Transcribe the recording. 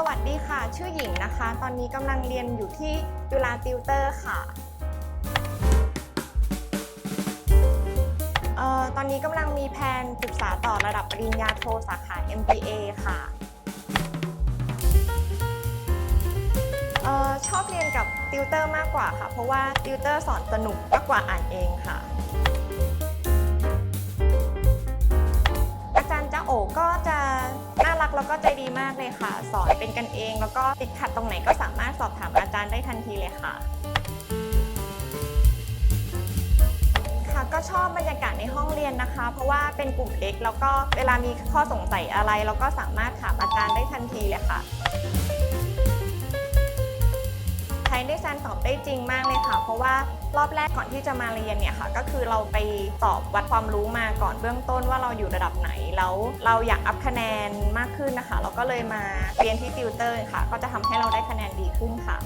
สวัสดีค่ะ ชื่อหญิงนะคะ ตอนนี้กำลังเรียนอยู่ที่จุฬาติวเตอร์ค่ะเอ่อตอนนี้กำลังมีแผนศึกษาต่อระดับปริญญาโทสาขา MBA ค่ะเอ่อชอบเรียนกับติวเตอร์มากกว่าค่ะ เพราะว่าติวเตอร์สอนสนุกมากกว่าอ่านเองค่ะ อาจารย์จ้าโอก็จะ รักแล้วก็ใจดีมากเลยค่ะ สอนเป็นกันเอง แล้วก็ติดขัดตรงไหนก็สามารถสอบถามอาจารย์ได้ทันทีเลยค่ะ ค่ะก็ชอบบรรยากาศในห้องเรียนนะคะ เพราะว่าเป็นกลุ่มเล็กแล้วก็เวลามีข้อสงสัยอะไรเราก็สามารถถามอาจารย์ได้ทันทีเลยค่ะ ใช้ได้การตอบได้จริงมากเลยค่ะ เพราะว่ารอบแรกก่อนที่จะมาเรียนเนี่ยค่ะ ก็คือเราไปสอบวัดความรู้มาก่อนเบื้องต้นว่าเราอยู่ระดับไหนแล้วเราอยากอัพคะแนนมากขึ้นนะคะ เราก็เลยมาเรียนที่ติวเตอร์ค่ะ ก็จะทำให้เราได้คะแนนดีขึ้นค่ะ